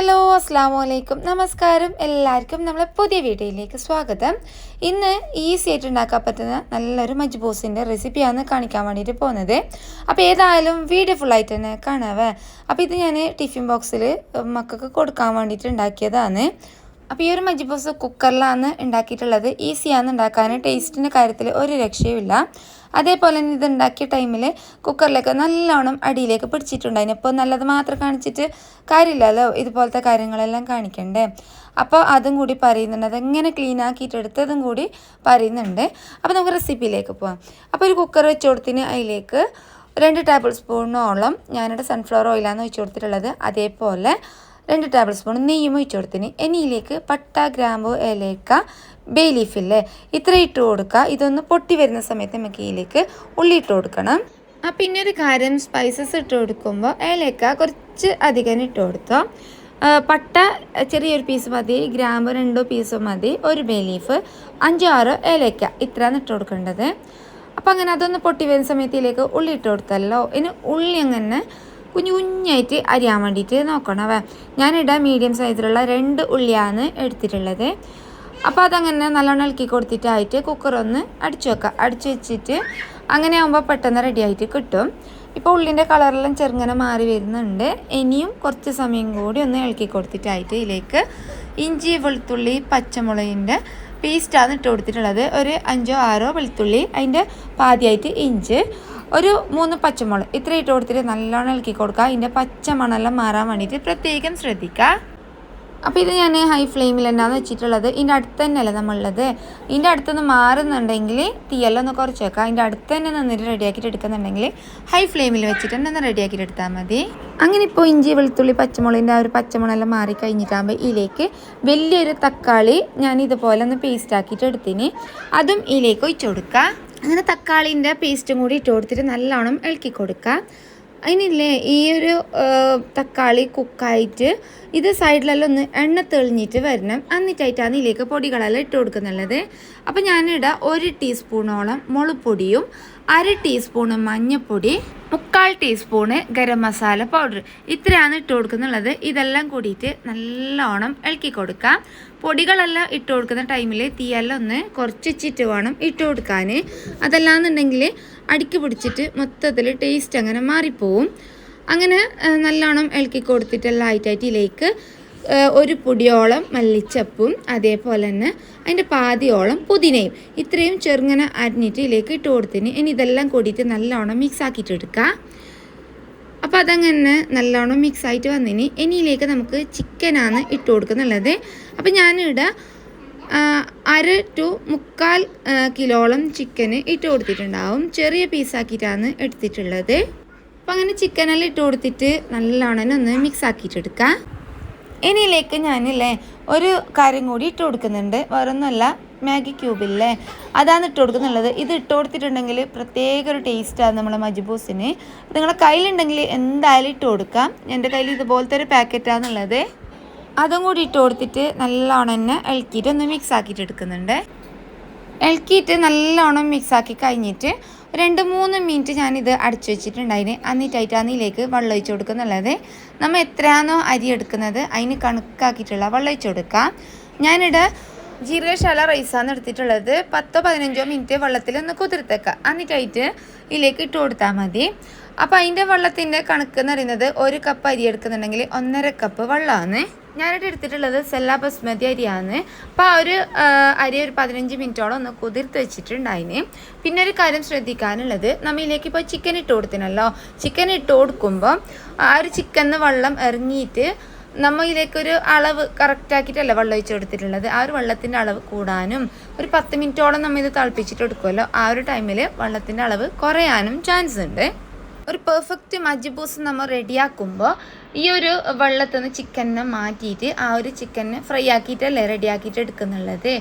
Hello അസ്സാം വലൈക്കും നമസ്കാരം. എല്ലാവർക്കും നമ്മളെ പുതിയ വീഡിയോയിലേക്ക് സ്വാഗതം. ഇന്ന് ഈസി ആയിട്ട് ഉണ്ടാക്കാൻ പറ്റുന്ന നല്ലൊരു മജ്ബൂസിന്റെ റെസിപ്പിയാണ് കാണിക്കാൻ വേണ്ടിയിട്ട് പോകുന്നത്. അപ്പോൾ ഏതായാലും വീഡിയോ ഫുള്ളായിട്ട് തന്നെ കാണാവേ. അപ്പോൾ ഇത് ഞാൻ ടിഫിൻ ബോക്സിൽ മക്കൾക്ക് കൊടുക്കാൻ വേണ്ടിയിട്ട് ഉണ്ടാക്കിയതാണ്. അപ്പോൾ ഈ ഒരു മജ്ബൂസ് കുക്കറിലാണ് ഉണ്ടാക്കിയിട്ടുള്ളത്. ഈസിയാണ് ഉണ്ടാക്കാൻ ടേസ്റ്റിന്റെ കാര്യത്തിൽ ഒരു രക്ഷയുമില്ല. അതേപോലെ തന്നെ ഇത് ഉണ്ടാക്കിയ ടൈമിൽ കുക്കറിലേക്ക് നല്ലോണം അടിയിലേക്ക് പിടിച്ചിട്ടുണ്ടായിന്. അപ്പോൾ നല്ലത് മാത്രം കാണിച്ചിട്ട് കാര്യമില്ലല്ലോ. ഇതുപോലത്തെ കാര്യങ്ങളെല്ലാം കാണിക്കണ്ടേ? അപ്പോൾ അതും കൂടി പറയുന്നുണ്ട്. അതെങ്ങനെ എടുത്തതും കൂടി പറയുന്നുണ്ട്. അപ്പോൾ നമുക്ക് റെസിപ്പിയിലേക്ക് പോവാം. അപ്പോൾ ഒരു കുക്കർ വെച്ച് കൊടുത്തിന് അതിലേക്ക് രണ്ട് ടേബിൾ സ്പൂണോളം ഞാനിവിടെ സൺഫ്ലവർ ഓയിലാണ് വെച്ച് കൊടുത്തിട്ടുള്ളത്. അതേപോലെ രണ്ട് ടേബിൾ സ്പൂൺ നെയ്യും ഒഴിച്ചു കൊടുത്തിന്. ഇനിയിലേക്ക് പട്ട ഗ്രാമ്പു ഏലേക്ക ബേ ലീഫില്ലേ ഇത്ര ഇട്ട് കൊടുക്കുക ഇതൊന്ന് പൊട്ടി വരുന്ന സമയത്ത് നമുക്ക് ഇതിലേക്ക് ഉള്ളി ഇട്ട് കൊടുക്കണം. ആ പിന്നെ ഒരു കാര്യം സ്പൈസസ് ഇട്ട് കൊടുക്കുമ്പോൾ ഏലേക്ക കുറച്ച് അധികം ഇട്ട് കൊടുത്തോ. പട്ട ചെറിയൊരു പീസ് മതി ഗ്രാമ്പ് രണ്ടോ പീസ് മതി ഒരു ബേ ലീഫ് അഞ്ചോ ആറോ ഏലക്ക. ഇത്രയാണ് ഇട്ട് കൊടുക്കേണ്ടത്. അപ്പോൾ അങ്ങനെ അതൊന്ന് പൊട്ടി വരുന്ന സമയത്തിലേക്ക് ഉള്ളി ഇട്ട് കൊടുത്തല്ലോ ഇനി ഉള്ളി അങ്ങനെ കുഞ്ഞു കുഞ്ഞായിട്ട് അരിയാൻ വേണ്ടിയിട്ട് നോക്കണവ ഞാനിടാൻ മീഡിയം സൈസിലുള്ള രണ്ട് ഉള്ളിയാണ് എടുത്തിട്ടുള്ളത്. അപ്പോൾ അതങ്ങനെ നല്ലോണം ഇളക്കി കൊടുത്തിട്ടായിട്ട് കുക്കറൊന്ന് അടിച്ചു വെക്കാം. അടിച്ചു വെച്ചിട്ട് അങ്ങനെ ആകുമ്പോൾ പെട്ടെന്ന് റെഡി ആയിട്ട് കിട്ടും. ഇപ്പോൾ ഉള്ളിന്റെ കളറെല്ലാം ചെറുങ്ങനെ മാറി വരുന്നുണ്ട്. ഇനിയും കുറച്ച് സമയം കൂടി ഒന്ന് ഇളക്കി കൊടുത്തിട്ടായിട്ട് ഇതിലേക്ക് ഇഞ്ചി വെളുത്തുള്ളി പച്ചമുളകിന്റെ പേസ്റ്റാണ് ഇട്ട് കൊടുത്തിട്ടുള്ളത്. ഒരു അഞ്ചോ ആറോ വെളുത്തുള്ളി അതിന്റെ പാതിയായിട്ട് ഇഞ്ചി. ഒരു മൂന്ന് പച്ചമുളക്. ഇത്ര ഇട്ട് കൊടുത്തിട്ട് നല്ലോണം ഇളക്കി കൊടുക്കുക. അതിന്റെ പച്ച മണമെല്ലാം മാറാൻ വേണ്ടിയിട്ട് പ്രത്യേകം ശ്രദ്ധിക്കുക. അപ്പോൾ ഇത് ഞാൻ ഹൈ ഫ്ലെയിമിൽ തന്നെയാണ് വെച്ചിട്ടുള്ളത്. ഇതിന്റെ അടുത്ത് തന്നെയല്ലേ നമ്മളുള്ളത്? ഇതിന്റെ അടുത്തുനിന്ന് മാറുന്നുണ്ടെങ്കിൽ തീയെല്ലാം ഒന്ന് കുറച്ച് വെക്കാം അതിന്റെ അടുത്ത് തന്നെ നിന്നിട്ട് റെഡിയാക്കിയിട്ട് എടുക്കുന്നുണ്ടെങ്കിൽ ഹൈ ഫ്ലെയിമിൽ വെച്ചിട്ട് തന്നെ ഒന്ന് റെഡിയാക്കിയിട്ട് എടുത്താൽ മതി. അങ്ങനെ ഇപ്പോൾ ഇഞ്ചി വെളുത്തുള്ളി പച്ചമുളകിന്റെ ആ ഒരു പച്ചമുളകെല്ലാം മാറി കഴിഞ്ഞിട്ടാകുമ്പോൾ ഇതിലേക്ക് വലിയൊരു തക്കാളി ഞാൻ ഇതുപോലെ ഒന്ന് പേസ്റ്റ് ആക്കിയിട്ട് എടുത്തിന്. അതും ഇതിലേക്ക് ഒഴിച്ചു കൊടുക്കുക. അങ്ങനെ തക്കാളിന്റെ പേസ്റ്റും കൂടി ഇട്ട് കൊടുത്തിട്ട് നല്ലോണം ഇളക്കി കൊടുക്കുക. അതിനില്ലേ ഈ ഒരു തക്കാളി കുക്കായിട്ട് ഇത് സൈഡിലെല്ലാം ഒന്ന് എണ്ണ തെളിഞ്ഞിട്ട് വരണം. എന്നിട്ടായിട്ടാണ് ഇതിലേക്ക് പൊടികളെല്ലാം ഇട്ട് കൊടുക്കുന്നുള്ളത് അപ്പോൾ ഞാനിടാം ഒരു ടീസ്പൂണോളം മുളപ്പൊടിയും അര ടീസ്പൂണ് മഞ്ഞൾപ്പൊടി മുക്കാൽ ടീസ്പൂണ് ഗരം മസാല പൗഡർ ഇത്രയാണ് ഇട്ട് കൊടുക്കുന്നുള്ളത്. ഇതെല്ലാം കൂടിയിട്ട് നല്ലോണം ഇളക്കി കൊടുക്കാം. പൊടികളെല്ലാം ഇട്ട് കൊടുക്കുന്ന ടൈമിൽ തീയെല്ലാം ഒന്ന് കുറച്ച് ചിറ്റ് വേണം ഇട്ട് കൊടുക്കാൻ അതല്ലാന്നുണ്ടെങ്കിൽ അടുക്കി പിടിച്ചിട്ട് മൊത്തത്തിൽ ടേസ്റ്റ് അങ്ങനെ മാറിപ്പോവും. അങ്ങനെ നല്ലോണം ഇളക്കി കൊടുത്തിട്ടെല്ലാം ആയിട്ടായിട്ട് ഇതിലേക്ക് ഒരു പൊടിയോളം മല്ലിച്ചപ്പും അതേപോലെ തന്നെ അതിന്റെ പാതിയോളം പുതിനയും. ഇത്രയും ചെറുങ്ങനെ അരിഞ്ഞിട്ട് ഇതിലേക്ക് ഇട്ട് കൊടുത്തിന് ഇനി ഇതെല്ലാം കൂടിയിട്ട് നല്ലോണം മിക്സ് ആക്കിയിട്ട് എടുക്കുക അപ്പോൾ അതങ്ങനെ നല്ലോണം മിക്സ് ആയിട്ട് വന്നിനി ഇനിയിലേക്ക് നമുക്ക് ചിക്കനാണ് ഇട്ട് കൊടുക്കുന്നുള്ളത്. അപ്പോൾ ഞാനിവിടെ അര ടു മുക്കാൽ കിലോളം ചിക്കന് ഇട്ട് കൊടുത്തിട്ടുണ്ടാവും. ചെറിയ പീസാക്കിയിട്ടാണ് എടുത്തിട്ടുള്ളത്. അപ്പോൾ അങ്ങനെ ചിക്കനെല്ലാം ഇട്ട് കൊടുത്തിട്ട് നല്ലോണം ഒന്ന് മിക്സ് ആക്കിയിട്ടെടുക്കാം ഇനിയിലേക്ക് ഞാനില്ലേ ഒരു കാര്യം കൂടി ഇട്ട് കൊടുക്കുന്നുണ്ട്. വേറൊന്നുമല്ല മാഗി ക്യൂബില്ലേ അതാണ് ഇട്ട് കൊടുക്കുന്നുള്ളത്. ഇത് ഇട്ട് കൊടുത്തിട്ടുണ്ടെങ്കിൽ പ്രത്യേക ഒരു ടേസ്റ്റാണ് നമ്മളെ മജ്ബൂസിന് നിങ്ങളുടെ കയ്യിലുണ്ടെങ്കിൽ എന്തായാലും ഇട്ട് കൊടുക്കാം. എന്റെ കയ്യിൽ ഇതുപോലത്തെ ഒരു പാക്കറ്റാണെന്നുള്ളത് അതും കൂടി ഇട്ട് കൊടുത്തിട്ട് നല്ലോണം തന്നെ ഇളക്കിയിട്ട് ഒന്ന് മിക്സ് ആക്കിയിട്ട് എടുക്കുന്നുണ്ട്. ഇളക്കിയിട്ട് നല്ലോണം മിക്സ് ആക്കി കഴിഞ്ഞിട്ട് രണ്ട് മൂന്ന് മിനിറ്റ് ഞാനിത് അടച്ചു വെച്ചിട്ടുണ്ടായിന് എന്നിട്ടായിട്ടാണ് ഇതിലേക്ക് വെള്ളം ഒഴിച്ച് കൊടുക്കുന്നുള്ളത് നമ്മൾ എത്രയാണോ അരി എടുക്കുന്നത് അതിന് കണക്കാക്കിയിട്ടുള്ള വെള്ളം ഒഴിച്ചു കൊടുക്കാം. ഞാനിവിടെ ജീരകശാല റൈസാണ് എടുത്തിട്ടുള്ളത്. പത്തോ പതിനഞ്ചോ മിനിറ്റ് വെള്ളത്തിൽ ഒന്ന് കുതിർത്തേക്കുക എന്നിട്ടായിട്ട് ഇതിലേക്ക് ഇട്ട് കൊടുത്താൽ മതി. അപ്പോൾ അതിന്റെ വെള്ളത്തിന്റെ കണക്ക് എന്ന് പറയുന്നത് ഒരു കപ്പ് അരി എടുക്കുന്നുണ്ടെങ്കിൽ ഒന്നര കപ്പ് വെള്ളമാണ്. ഞാനിവിടെ എടുത്തിട്ടുള്ളത് സെല്ല ബസ്മതി അരിയാണ്. അപ്പോൾ ആ ഒരു അരി ഒരു പതിനഞ്ച് മിനിറ്റോളം ഒന്ന് കുതിർത്ത് വെച്ചിട്ടുണ്ടായിന്. പിന്നെ ഒരു കാര്യം ശ്രദ്ധിക്കാനുള്ളത് നമ്മൾ ഇതിലേക്ക് ഇപ്പോൾ ചിക്കൻ ഇട്ട് കൊടുത്തിനല്ലോ. ചിക്കൻ ഇട്ട് കൊടുക്കുമ്പോൾ ആ ഒരു ചിക്കനിൽ വെള്ളം ഇറങ്ങിയിട്ട് നമ്മൾ ഇതിലേക്കൊരു അളവ് കറക്റ്റാക്കിയിട്ടല്ല വെള്ളം ഒഴിച്ച് കൊടുത്തിട്ടുള്ളത്? ആ ഒരു വെള്ളത്തിന്റെ അളവ് കൂടാനും ഒരു പത്ത് മിനിറ്റോളം നമ്മൾ ഇത് തിളപ്പിച്ചിട്ട് എടുക്കുമല്ലോ ആ ഒരു ടൈമിൽ വെള്ളത്തിന്റെ അളവ് കുറയാനും ചാൻസ് ഉണ്ട്. ഒരു പെർഫെക്റ്റ് മജ്ബൂസ് നമ്മൾ റെഡിയാക്കുമ്പോൾ ഈ ഒരു വെള്ളത്തിൽ നിന്ന് ചിക്കനെ മാറ്റിയിട്ട് ആ ഒരു ചിക്കനെ ഫ്രൈ ആക്കിയിട്ടല്ലേ റെഡിയാക്കിയിട്ട് എടുക്കുന്നുള്ളത്?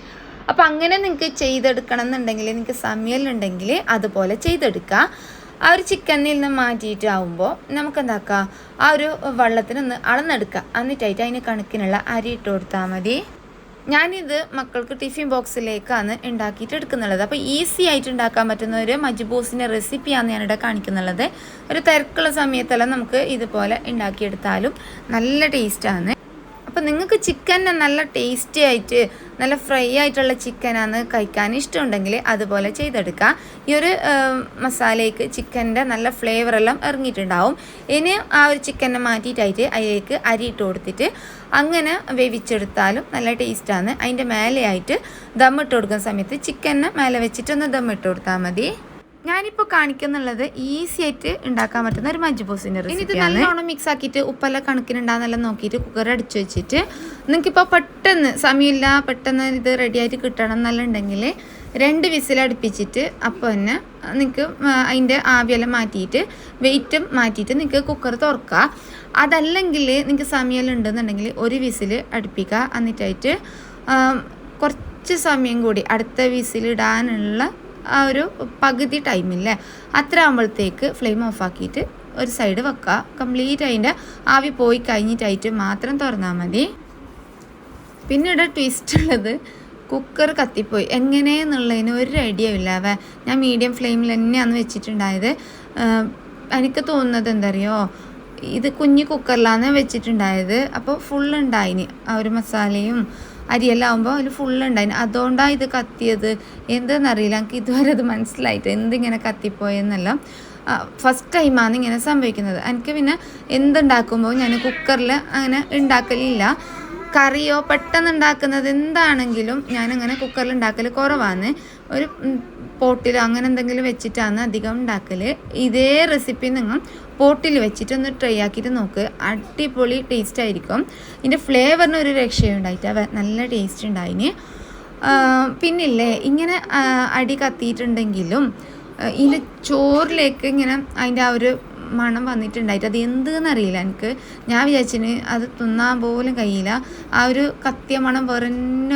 അപ്പോൾ അങ്ങനെ നിങ്ങൾക്ക് ചെയ്തെടുക്കണം എന്നുണ്ടെങ്കിൽ നിങ്ങൾക്ക് സമയമുണ്ടെങ്കിൽ അതുപോലെ ചെയ്തെടുക്കുക ആ ഒരു ചിക്കനിൽ നിന്ന് മാറ്റിയിട്ടാവുമ്പോൾ നമുക്ക് എന്താക്കാം? ആ ഒരു വെള്ളത്തിനൊന്ന് അളന്നെടുക്കുക എന്നിട്ടായിട്ട് അതിന് കണക്കിനുള്ള അരി ഇട്ട് കൊടുത്താൽ മതി. ഞാനിത് മക്കൾക്ക് ടിഫിൻ ബോക്സിലേക്കാണ് ഉണ്ടാക്കിയിട്ട് എടുക്കുന്നുള്ളത് അപ്പോൾ ഈസി ആയിട്ട് ഉണ്ടാക്കാൻ പറ്റുന്ന ഒരു മജ്ബൂസിന്റെ റെസിപ്പിയാണ് ഞാനിവിടെ കാണിക്കുന്നുള്ളത്. ഒരു തിരക്കുള്ള സമയത്തെല്ലാം നമുക്ക് ഇതുപോലെ ഉണ്ടാക്കിയെടുത്താലും നല്ല ടേസ്റ്റാണ് അപ്പോൾ നിങ്ങൾക്ക് ചിക്കന്റെ നല്ല ടേസ്റ്റി ആയിട്ട് നല്ല ഫ്രൈ ആയിട്ടുള്ള ചിക്കനാണ് കഴിക്കാൻ ഇഷ്ടമുണ്ടെങ്കിൽ അതുപോലെ ചെയ്തെടുക്കുക. ഈ ഒരു മസാലയ്ക്ക് ചിക്കന്റെ നല്ല ഫ്ലേവറെല്ലാം ഇറങ്ങിയിട്ടുണ്ടാവും. ഇനി ആ ഒരു ചിക്കനെ മാറ്റിയിട്ടായിട്ട് അതിലേക്ക് അരി ഇട്ട് കൊടുത്തിട്ട് അങ്ങനെ വേവിച്ചെടുത്താലും നല്ല ടേസ്റ്റാണ് അതിന്റെ മേലെയായിട്ട് ദമ്മിട്ട് കൊടുക്കുന്ന സമയത്ത് ചിക്കനെ മേലെ വെച്ചിട്ടൊന്ന് ദമ്മിട്ട് കൊടുത്താൽ മതി. ഞാനിപ്പോൾ കാണിക്കുന്നുള്ളത് ഈസി ആയിട്ട് ഉണ്ടാക്കാൻ പറ്റുന്ന ഒരു മജ്ബൂസിന്റെ റെസിപ്പി ഇത് നല്ലോണം മിക്സ് ആക്കിയിട്ട് ഉപ്പെല്ലാം കണക്കിനുണ്ടാകുന്നെല്ലാം നോക്കിയിട്ട് കുക്കർ അടിച്ചു വെച്ചിട്ട് നിങ്ങൾക്കിപ്പോൾ പെട്ടെന്ന് സമയമില്ല പെട്ടെന്ന് ഇത് റെഡി ആയിട്ട് കിട്ടണം എന്നുണ്ടെങ്കിൽ രണ്ട് വിസിൽ അടുപ്പിച്ചിട്ട് അപ്പോൾ തന്നെ നിങ്ങൾക്ക് അതിന്റെ ആവിയെല്ലാം മാറ്റിയിട്ട് വെയിറ്റും മാറ്റിയിട്ട് നിങ്ങൾക്ക് കുക്കർ തുറക്കുക. അതല്ലെങ്കിൽ നിങ്ങൾക്ക് സമയമെല്ലാം ഉണ്ടെന്നുണ്ടെങ്കിൽ ഒരു വിസിൽ അടുപ്പിക്കുക. എന്നിട്ടായിട്ട് കുറച്ച് സമയം കൂടി അടുത്ത വിസിലിടാനുള്ള ആ ഒരു പകുതി ടൈമില്ലേ അത്ര ആകുമ്പോഴത്തേക്ക് ഫ്ലെയിം ഓഫ് ആക്കിയിട്ട് ഒരു സൈഡ് വെക്കുക കംപ്ലീറ്റ് അതിന്റെ ആവി പോയി കഴിഞ്ഞിട്ടായിട്ട് മാത്രം തുറന്നാൽ മതി. പിന്നീട് ട്വിസ്റ്റ് ഉള്ളത് കുക്കർ കത്തിപ്പോയി. എങ്ങനെയെന്നുള്ളതിന് ഒരു ഐഡിയ അവ ഞാൻ മീഡിയം ഫ്ലെയിമിൽ തന്നെയാണ് വെച്ചിട്ടുണ്ടായത്. എനിക്ക് തോന്നുന്നത് എന്തറിയോ? ഇത് കുഞ്ഞു കുക്കറിലാണ് വെച്ചിട്ടുണ്ടായത്. അപ്പോൾ ഫുൾ ഉണ്ടായിന് ആ ഒരു മസാലയും അരിയെല്ലാം ആകുമ്പോൾ അതിൽ ഫുള്ള് ഉണ്ടായി അതുകൊണ്ടാണ് ഇത് കത്തിയത്? എന്തെന്നറിയില്ല. എനിക്ക് ഇതുവരെ അത് മനസ്സിലായിട്ട് എന്തിങ്ങനെ കത്തിപ്പോയെന്നെല്ലാം. ഫസ്റ്റ് ടൈമാണ് ഇങ്ങനെ സംഭവിക്കുന്നത്. എനിക്ക് പിന്നെ എന്തുണ്ടാക്കുമ്പോൾ ഞാൻ കുക്കറിൽ അങ്ങനെ ഉണ്ടാക്കലില്ല. കറിയോ പെട്ടെന്ന് ഉണ്ടാക്കുന്നത് എന്താണെങ്കിലും ഞാനങ്ങനെ കുക്കറിൽ ഉണ്ടാക്കൽ കുറവാണ് ഒരു പോട്ടിലോ അങ്ങനെ എന്തെങ്കിലും വെച്ചിട്ടാണ് അധികം ഉണ്ടാക്കൽ ഇതേ റെസിപ്പി നിങ്ങൾ പോട്ടിൽ വെച്ചിട്ട് ഒന്ന് ട്രൈ ആക്കിയിട്ട് നോക്ക്. അടിപൊളി ടേസ്റ്റ് ആയിരിക്കും. ഇതിന്റെ ഫ്ലേവറിന് ഒരു രക്ഷയുണ്ടായിട്ട് നല്ല ടേസ്റ്റ് ഉണ്ടായിന്. പിന്നില്ലേ ഇങ്ങനെ അടി കത്തിയിട്ടുണ്ടെങ്കിലും ഇതിന്റെ ചോറിലേക്ക് ഇങ്ങനെ അതിന്റെ ആ ഒരു മണം വന്നിട്ടുണ്ടായിട്ട് അത് എന്തെന്നറിയില്ല എനിക്ക്. ഞാൻ വിചാരിച്ചിന് അത് തിന്നാൻ പോലും കഴിയില്ല. ആ ഒരു കത്തിയ മണം വേറെ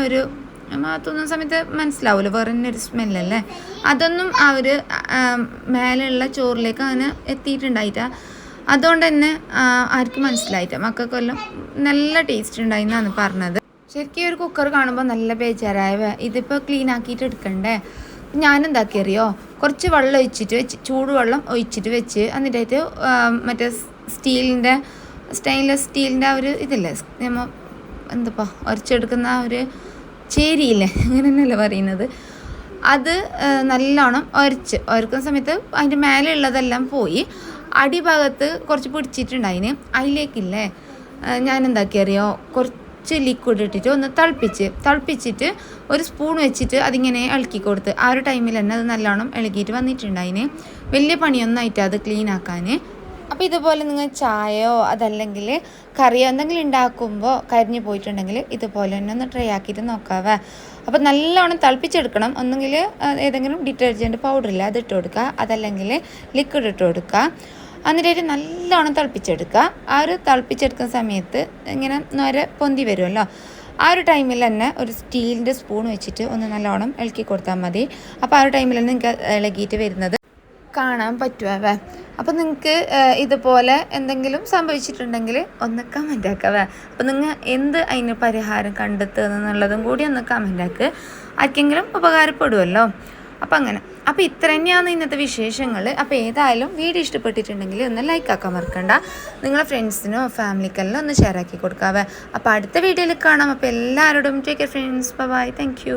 ഒരു തിന്നുന്ന സമയത്ത് മനസ്സിലാവുമല്ലോ വേറെ ഒരു സ്മെല്ലല്ലേ അതൊന്നും അവർ മേലെയുള്ള ചോറിലേക്ക് അങ്ങനെ എത്തിയിട്ടുണ്ടായിട്ട. അതുകൊണ്ട് തന്നെ ആർക്കും മനസ്സിലായിട്ട മക്കൾക്കെല്ലാം നല്ല ടേസ്റ്റ് ഉണ്ടായി എന്നാണ് പറഞ്ഞത്. ശരിക്കും ഒരു കുക്കർ കാണുമ്പോൾ നല്ല ബേജാരായവ ഇതിപ്പോൾ ക്ലീൻ ആക്കിയിട്ട് എടുക്കണ്ടേ? ഞാൻ എന്താക്കി അറിയോ കുറച്ച് വെള്ളം ഒഴിച്ചിട്ട് വെച്ച് ചൂടുവെള്ളം ഒഴിച്ചിട്ട് വെച്ച് എന്നിട്ടായിട്ട് മറ്റേ സ്റ്റീലിന്റെ സ്റ്റെയിൻലെസ് സ്റ്റീലിന്റെ ആ ഒരു ഇതില്ലേ? നമ്മൾ എന്തപ്പാ? ഉരച്ചെടുക്കുന്ന ആ ഒരു ചേരിയില്ലേ? അങ്ങനെ തന്നെയല്ലേ പറയുന്നത്. അത് നല്ലോണം ഒരച്ച്. ഒരക്കുന്ന സമയത്ത് അതിന്റെ മേലെ ഉള്ളതെല്ലാം പോയി. അടിഭാഗത്ത് കുറച്ച് പിടിച്ചിട്ടുണ്ടായിന്. അതിലേക്കില്ലേ ഞാൻ എന്താക്കി അറിയോ കുറച്ച് ലിക്വിഡ് ഇട്ടിട്ട് ഒന്ന് തിളപ്പിച്ച് തിളപ്പിച്ചിട്ട് ഒരു സ്പൂൺ വെച്ചിട്ട് അതിങ്ങനെ ഇളക്കി കൊടുത്ത്. ആ ഒരു ടൈമിൽ തന്നെ അത് നല്ലോണം ഇളക്കിയിട്ട് വന്നിട്ടുണ്ടായിന്. വലിയ പണിയൊന്നും ആയിട്ട് അത് ക്ലീൻ ആക്കാൻ അപ്പോൾ ഇതുപോലെ നിങ്ങൾ ചായയോ അതല്ലെങ്കിൽ കറിയോ എന്തെങ്കിലും ഉണ്ടാക്കുമ്പോൾ കരിഞ്ഞു പോയിട്ടുണ്ടെങ്കിൽ ഇതുപോലെ തന്നെ ഒന്ന് ട്രൈ ആക്കിയിട്ട് നോക്കാവേ. അപ്പോൾ നല്ലോണം തിളപ്പിച്ചെടുക്കണം. ഒന്നെങ്കിൽ ഏതെങ്കിലും ഡിറ്റർജന്റ് ഇല്ല അത് ഇട്ട് കൊടുക്കുക. അതല്ലെങ്കിൽ ലിക്വിഡ് ഇട്ട് കൊടുക്കുക. എന്നിട്ട് നല്ലോണം തിളപ്പിച്ചെടുക്കുക. ആ ഒരു തിളപ്പിച്ചെടുക്കുന്ന സമയത്ത് ഇങ്ങനെ നേരെ പൊന്തി വരുമല്ലോ. ആ ഒരു ടൈമിൽ തന്നെ ഒരു സ്റ്റീലിന്റെ സ്പൂൺ വെച്ചിട്ട് ഒന്ന് നല്ലോണം ഇളക്കി കൊടുത്താൽ മതി. അപ്പോൾ ആ ഒരു ടൈമിൽ തന്നെ നിങ്ങൾക്ക് ഇളകിയിട്ട് വരുന്നത് കാണാൻ പറ്റുമേ അപ്പോൾ നിങ്ങൾക്ക് ഇതുപോലെ എന്തെങ്കിലും സംഭവിച്ചിട്ടുണ്ടെങ്കിൽ ഒന്ന് കമന്റ് ആക്കാവേ. അപ്പോൾ നിങ്ങൾ എന്ത് അതിന് പരിഹാരം കണ്ടെത്തുന്നുള്ളതും കൂടി ഒന്ന് കമന്റ് ആക്കുക ആർക്കെങ്കിലും ഉപകാരപ്പെടുമല്ലോ അപ്പോൾ അങ്ങനെ. അപ്പോൾ ഇത്ര തന്നെയാണ് ഇന്നത്തെ വിശേഷങ്ങൾ അപ്പോൾ ഏതായാലും വീഡിയോ ഇഷ്ടപ്പെട്ടിട്ടുണ്ടെങ്കിൽ ഒന്ന് ലൈക്ക് ആക്കാൻ മറക്കണ്ട. നിങ്ങളെ ഫ്രണ്ട്സിനോ ഫാമിലിക്കെല്ലാം ഒന്ന് ഷെയർ ആക്കി കൊടുക്കാവേ. അപ്പോൾ അടുത്ത വീഡിയോയിൽ കാണാം. അപ്പോൾ എല്ലാവരോടും take care friends bye thank